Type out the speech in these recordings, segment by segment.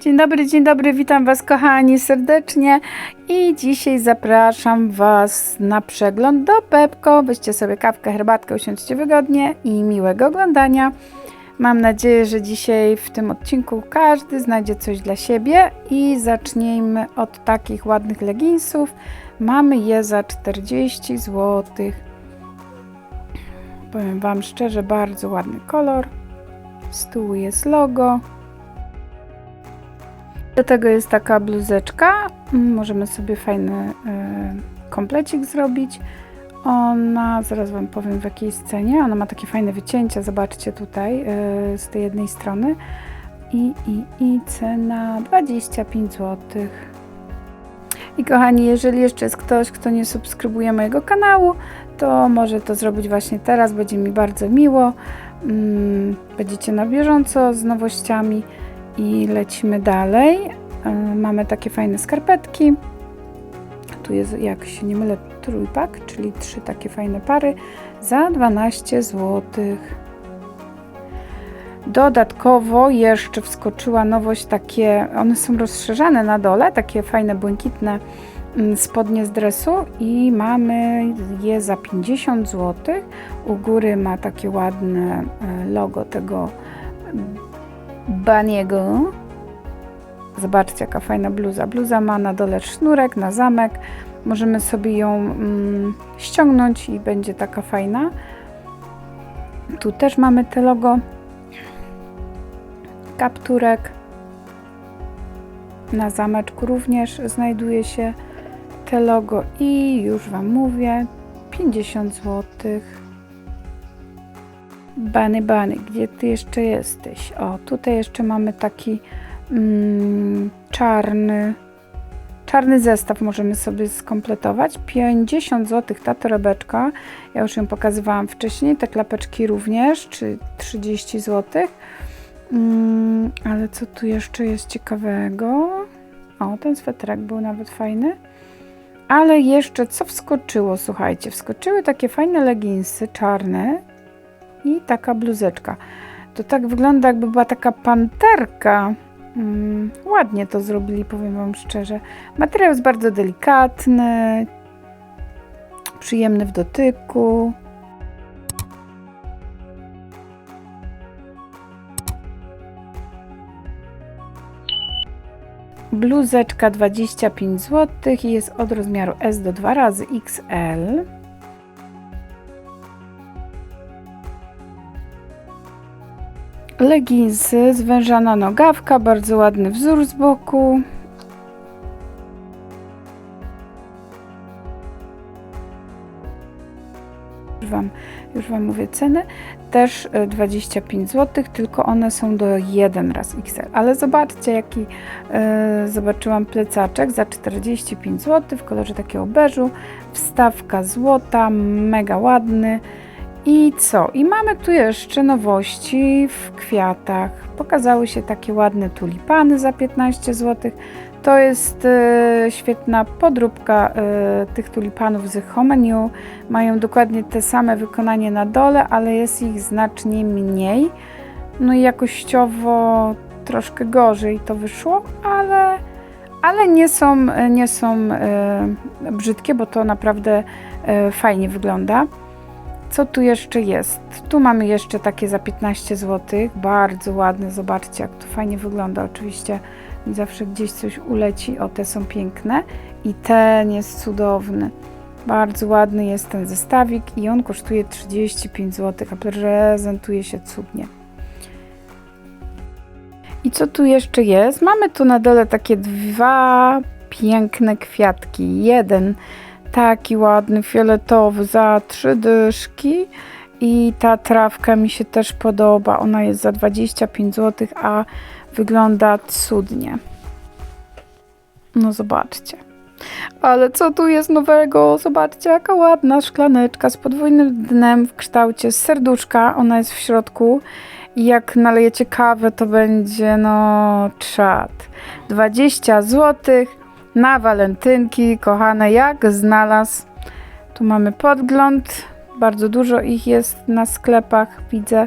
Dzień dobry, dzień dobry, witam Was kochani serdecznie i dzisiaj zapraszam Was na przegląd do Pepko. Weźcie sobie kawkę, herbatkę, usiądźcie wygodnie i miłego oglądania. Mam nadzieję, że dzisiaj w tym odcinku każdy znajdzie coś dla siebie i zacznijmy od takich ładnych leginsów. Mamy je za 40 zł. Powiem Wam szczerze, bardzo ładny kolor. Z tyłu jest logo. Do tego jest taka bluzeczka. Mm, Możemy sobie fajny e, komplecik zrobić. Ona, zaraz Wam powiem w jakiej scenie. Ona ma takie fajne wycięcia, zobaczcie tutaj e, z tej jednej strony. I, i, i cena 25 zł. I kochani, jeżeli jeszcze jest ktoś, kto nie subskrybuje mojego kanału, to może to zrobić właśnie teraz. Będzie mi bardzo miło. Mm, Będziecie na bieżąco z nowościami i lecimy dalej. E, Mamy takie fajne skarpetki. Tu jest, jak się nie mylę, trójpak, czyli trzy takie fajne pary za 12 zł. Dodatkowo jeszcze wskoczyła nowość takie, one są rozszerzane na dole, takie fajne błękitne mm, spodnie z dresu i mamy je za 50 zł. U góry ma takie ładne e, logo tego Baniego. Zobaczcie, jaka fajna bluza. Bluza ma na dole sznurek, na zamek. Możemy sobie ją mm, ściągnąć i będzie taka fajna. Tu też mamy te logo. Kapturek. Na zameczku również znajduje się te logo i już Wam mówię 50 złotych. Bany, bany, gdzie ty jeszcze jesteś? O, tutaj jeszcze mamy taki mm, czarny, czarny zestaw możemy sobie skompletować. 50 zł ta torebeczka. Ja już ją pokazywałam wcześniej. Te klapeczki również, czy 30 zł. Mm, ale co tu jeszcze jest ciekawego? O, ten sweterek był nawet fajny. Ale jeszcze co wskoczyło? Słuchajcie, wskoczyły takie fajne leginsy czarne i taka bluzeczka. To tak wygląda, jakby była taka panterka. Mm, ładnie to zrobili, powiem Wam szczerze. Materiał jest bardzo delikatny, przyjemny w dotyku. Bluzeczka 25 zł i jest od rozmiaru S do 2 razy XL. Leginsy, zwężana nogawka, bardzo ładny wzór z boku. Już wam, już wam mówię cenę. Też e, 25 zł, tylko one są do 1 raz XL. Ale zobaczcie, jaki e, zobaczyłam plecaczek za 45 zł w kolorze takiego beżu. Wstawka złota, mega ładny. I co? I mamy tu jeszcze nowości w kwiatach. Pokazały się takie ładne tulipany za 15 zł. To jest e, świetna podróbka e, tych tulipanów z Homeniu. Mają dokładnie te same wykonanie na dole, ale jest ich znacznie mniej. No i jakościowo troszkę gorzej to wyszło, ale, ale nie są, nie są e, brzydkie, bo to naprawdę e, fajnie wygląda. Co tu jeszcze jest? Tu mamy jeszcze takie za 15 zł. Bardzo ładne. Zobaczcie, jak to fajnie wygląda. Oczywiście mi zawsze gdzieś coś uleci. O, te są piękne. I ten jest cudowny. Bardzo ładny jest ten zestawik i on kosztuje 35 zł, a prezentuje się cudnie. I co tu jeszcze jest? Mamy tu na dole takie dwa piękne kwiatki. Jeden taki ładny, fioletowy za trzy dyszki. I ta trawka mi się też podoba. Ona jest za 25 zł, a wygląda cudnie. No zobaczcie. Ale co tu jest nowego? Zobaczcie, jaka ładna szklaneczka z podwójnym dnem w kształcie serduszka. Ona jest w środku. I jak nalejecie kawę, to będzie no czad. 20 złotych na walentynki, kochane, jak znalazł. Tu mamy podgląd, bardzo dużo ich jest na sklepach, widzę.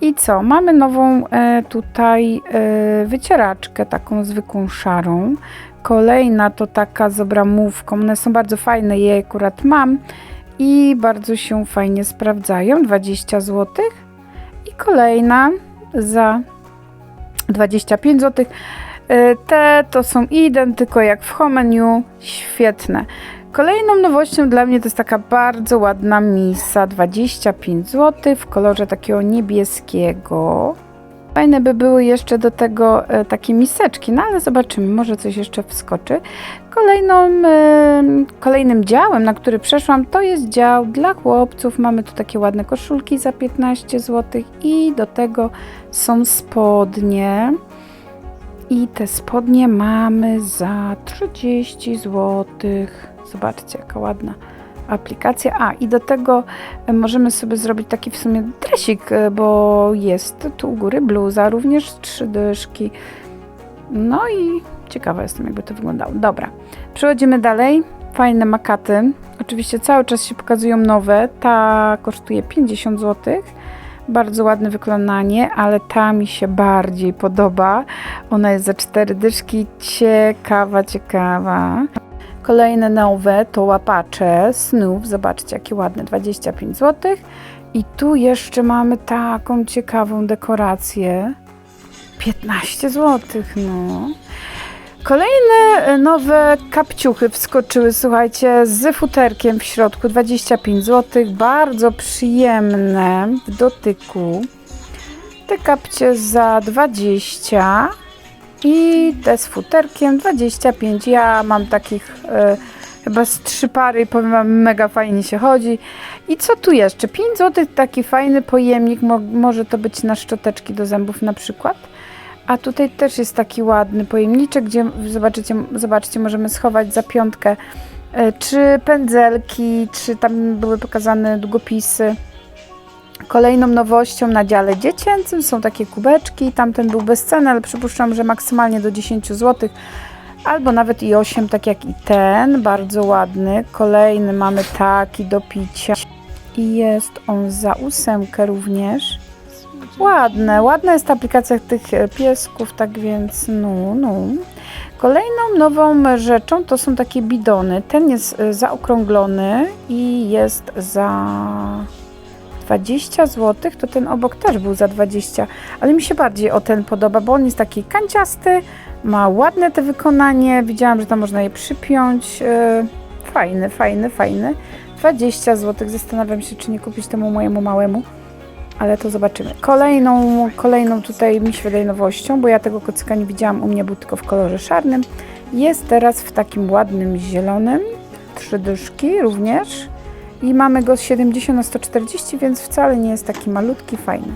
I co? Mamy nową e, tutaj e, wycieraczkę, taką zwykłą szarą. Kolejna to taka z obramówką. One są bardzo fajne, je akurat mam i bardzo się fajnie sprawdzają. 20 zł. I kolejna za 25 zł. E, Te to są identyko jak w Homeniu. Świetne. Kolejną nowością dla mnie to jest taka bardzo ładna misa, 25 zł w kolorze takiego niebieskiego. Fajne by były jeszcze do tego e, takie miseczki, no ale zobaczymy, może coś jeszcze wskoczy. Kolejną, e, kolejnym działem, na który przeszłam, to jest dział dla chłopców. Mamy tu takie ładne koszulki za 15 zł i do tego są spodnie. I te spodnie mamy za 30 zł. Zobaczcie, jaka ładna aplikacja. A, i do tego e, możemy sobie zrobić taki w sumie dresik, e, bo jest tu u góry bluza, również trzy dyszki. No i ciekawa jestem, jakby to wyglądało. Dobra, przechodzimy dalej. Fajne makaty. Oczywiście cały czas się pokazują nowe. Ta kosztuje 50 zł. Bardzo ładne wykonanie, ale ta mi się bardziej podoba. Ona jest za cztery dyszki. Ciekawa, ciekawa. Kolejne nowe to łapacze snów. Zobaczcie, jakie ładne, 25 zł. I tu jeszcze mamy taką ciekawą dekorację. 15 zł, no. Kolejne e, nowe kapciuchy wskoczyły, słuchajcie, z futerkiem w środku, 25 zł. Bardzo przyjemne w dotyku. Te kapcie za 20 i te z futerkiem 25. Ja mam takich e, chyba z trzy pary i powiem wam, mega fajnie się chodzi. I co tu jeszcze? 5 zł taki fajny pojemnik, mo, może to być na szczoteczki do zębów na przykład. A tutaj też jest taki ładny pojemniczek, gdzie zobaczycie, zobaczcie, możemy schować za piątkę e, czy pędzelki, czy tam były pokazane długopisy. Kolejną nowością na dziale dziecięcym są takie kubeczki. Tamten był bez ceny, ale przypuszczam, że maksymalnie do 10 zł. Albo nawet i 8, tak jak i ten. Bardzo ładny. Kolejny mamy taki do picia. I jest on za ósemkę również. Ładne, ładna jest aplikacja tych e, piesków, tak więc no, no. Kolejną nową rzeczą to są takie bidony. Ten jest e, zaokrąglony i jest za 20 zł, to ten obok też był za 20, ale mi się bardziej o ten podoba, bo on jest taki kanciasty, ma ładne te wykonanie, widziałam, że tam można je przypiąć, e, fajny, fajny, fajny, 20 zł, zastanawiam się, czy nie kupić temu mojemu małemu, ale to zobaczymy. Kolejną, kolejną tutaj mi się wydaje nowością, bo ja tego kocyka nie widziałam, u mnie był tylko w kolorze szarnym, jest teraz w takim ładnym zielonym, trzy dyszki również, i mamy go z 70 na 140, więc wcale nie jest taki malutki, fajny.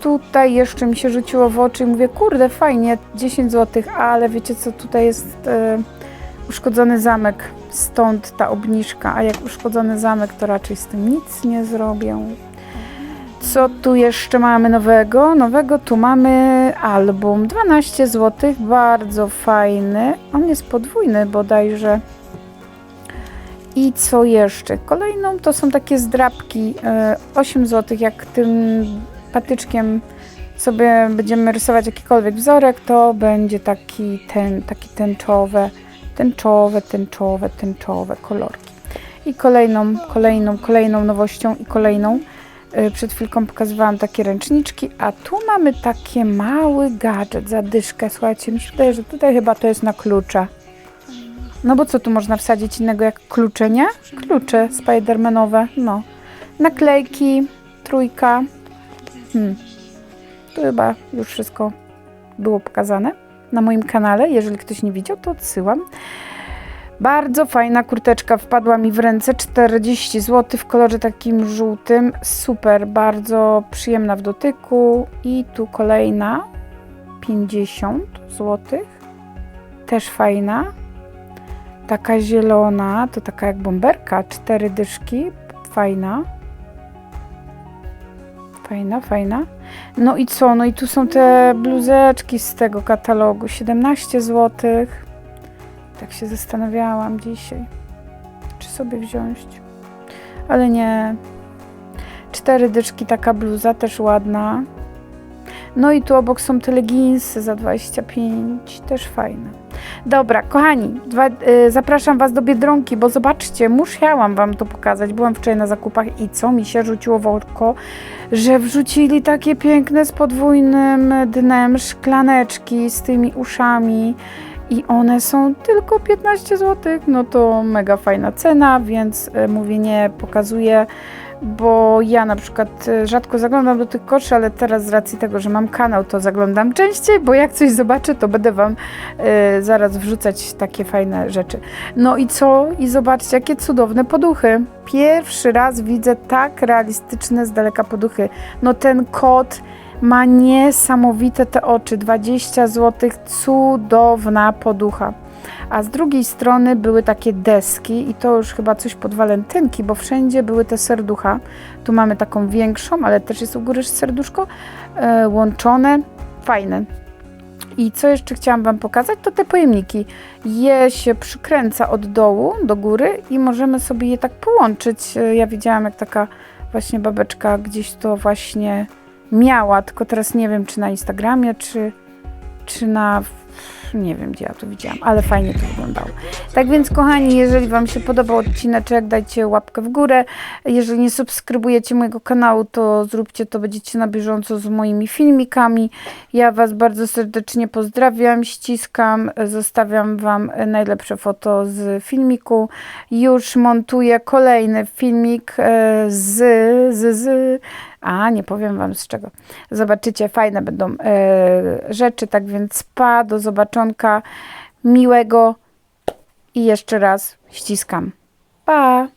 Tutaj jeszcze mi się rzuciło w oczy i mówię, kurde, fajnie, 10 zł, ale wiecie co, tutaj jest e, uszkodzony zamek, stąd ta obniżka, a jak uszkodzony zamek, to raczej z tym nic nie zrobią. Co tu jeszcze mamy nowego? Nowego tu mamy album, 12 zł, bardzo fajny. On jest podwójny bodajże. I co jeszcze? Kolejną to są takie zdrabki, e, 8 zł, jak tym patyczkiem sobie będziemy rysować jakikolwiek wzorek, to będzie taki, ten, taki tęczowe, tęczowe, tęczowe, tęczowe kolorki. I kolejną, kolejną, kolejną nowością i kolejną. E, Przed chwilką pokazywałam takie ręczniczki, a tu mamy takie mały gadżet, zadyszkę. Słuchajcie, mi się wydaje, że tutaj chyba to jest na klucze. No bo co tu można wsadzić innego jak klucze, nie? Klucze spidermanowe, no. Naklejki, trójka. Hmm. Tu chyba już wszystko było pokazane na moim kanale. Jeżeli ktoś nie widział, to odsyłam. Bardzo fajna kurteczka wpadła mi w ręce, 40 zł w kolorze takim żółtym. Super, bardzo przyjemna w dotyku. I tu kolejna, 50 zł. Też fajna. Taka zielona, to taka jak bomberka, cztery dyszki, fajna. Fajna, fajna. No i co? No i tu są te bluzeczki z tego katalogu, 17 zł. Tak się zastanawiałam dzisiaj, czy sobie wziąć. Ale nie. Cztery dyszki, taka bluza, też ładna. No i tu obok są te leginsy za 25, też fajne. Dobra, kochani, dwa, y, zapraszam Was do Biedronki, bo zobaczcie, musiałam Wam to pokazać. Byłam wczoraj na zakupach i co mi się rzuciło w oko, że wrzucili takie piękne z podwójnym dnem szklaneczki z tymi uszami i one są tylko 15 zł. No to mega fajna cena, więc y, mówię nie, pokazuję bo ja na przykład y, rzadko zaglądam do tych koszy, ale teraz z racji tego, że mam kanał, to zaglądam częściej, bo jak coś zobaczę, to będę Wam y, zaraz wrzucać takie fajne rzeczy. No i co? I zobaczcie, jakie cudowne poduchy. Pierwszy raz widzę tak realistyczne z daleka poduchy. No ten kot ma niesamowite te oczy, 20 zł, cudowna poducha. A z drugiej strony były takie deski i to już chyba coś pod walentynki, bo wszędzie były te serducha. Tu mamy taką większą, ale też jest u góry serduszko, e, łączone, fajne. I co jeszcze chciałam Wam pokazać, to te pojemniki. Je się przykręca od dołu do góry i możemy sobie je tak połączyć. E, Ja widziałam, jak taka właśnie babeczka gdzieś to właśnie miała, tylko teraz nie wiem, czy na Instagramie, czy, czy na nie wiem gdzie ja to widziałam, ale fajnie to wyglądało. Tak więc kochani, jeżeli Wam się podobał odcineczek, dajcie łapkę w górę. Jeżeli nie subskrybujecie mojego kanału, to zróbcie to, będziecie na bieżąco z moimi filmikami. Ja Was bardzo serdecznie pozdrawiam, ściskam, zostawiam Wam najlepsze foto z filmiku. Już montuję kolejny filmik e, z, z, z a, nie powiem Wam z czego. Zobaczycie, fajne będą e, rzeczy, tak więc spa, do zobaczonka, miłego i jeszcze raz ściskam. Pa!